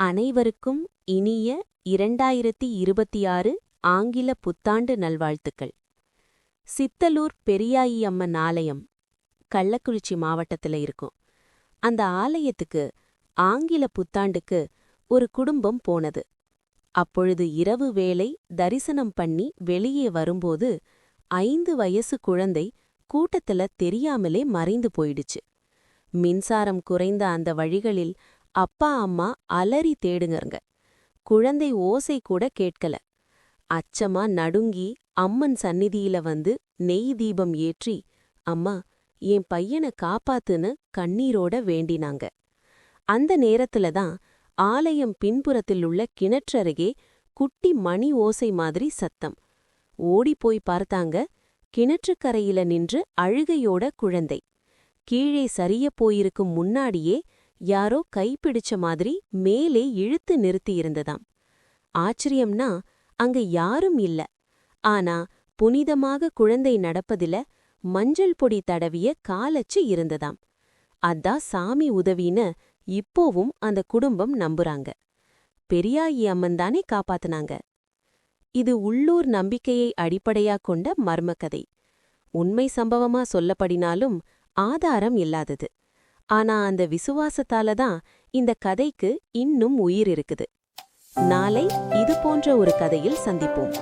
அனைவருக்கும் இனிய இரண்டாயிரத்தி இருபத்தி ஆறு ஆங்கில புத்தாண்டு நல்வாழ்த்துக்கள். சித்தலூர் பெரியாயி அம்மன் ஆலயம் கள்ளக்குறிச்சி மாவட்டத்துல இருக்கும். அந்த ஆலயத்துக்கு ஆங்கில புத்தாண்டுக்கு ஒரு குடும்பம் போனது. அப்பொழுது இரவு வேளை தரிசனம் பண்ணி வெளியே வரும்போது ஐந்து வயசு குழந்தை கூட்டத்துல தெரியாமலே மறைந்து போயிடுச்சு. மின்சாரம் குறைந்த அந்த வழிகளில் அப்பா அம்மா அலறி தேடுங்கங்க குழந்தை ஓசை கூட கேட்கல. அச்சமா நடுங்கி அம்மன் சந்நிதியில வந்து நெய் தீபம் ஏற்றி அம்மா என் பையனை காப்பாத்துன்னு கண்ணீரோட வேண்டினாங்க. அந்த நேரத்துல தான் ஆலயம் பின்புறத்தில் உள்ள கிணற்றருகே குட்டி மணி ஓசை மாதிரி சத்தம். ஓடிப்போய் பார்த்தாங்க கிணற்றுக்கரையில நின்று அழுகையோட குழந்தை. கீழே சரியப் போயிருக்கும் முன்னாடியே யாரோ கைப்பிடிச்ச மாதிரி மேலே இழுத்து நிறுத்தியிருந்ததாம். ஆச்சரியம்னா அங்க யாரும் இல்ல. ஆனா புனிதமாக குழந்தை நடப்பதில மஞ்சள் பொடி தடவிய காலச்சு இருந்ததாம். அதான் சாமி உதவின்னு இப்போவும் அந்த குடும்பம் நம்புறாங்க. பெரியாயி அம்மன் தானே காப்பாத்துனாங்க. இது உள்ளூர் நம்பிக்கையை அடிப்படையா கொண்ட மர்மக்கதை. உண்மை சம்பவமா சொல்லப்படினாலும் ஆதாரம் இல்லாதது. ஆனா அந்த விசுவாசத்தால தான் இந்த கதைக்கு இன்னும் உயிர் இருக்குது. நாளை இது போன்ற ஒரு கதையில் சந்திப்போம்.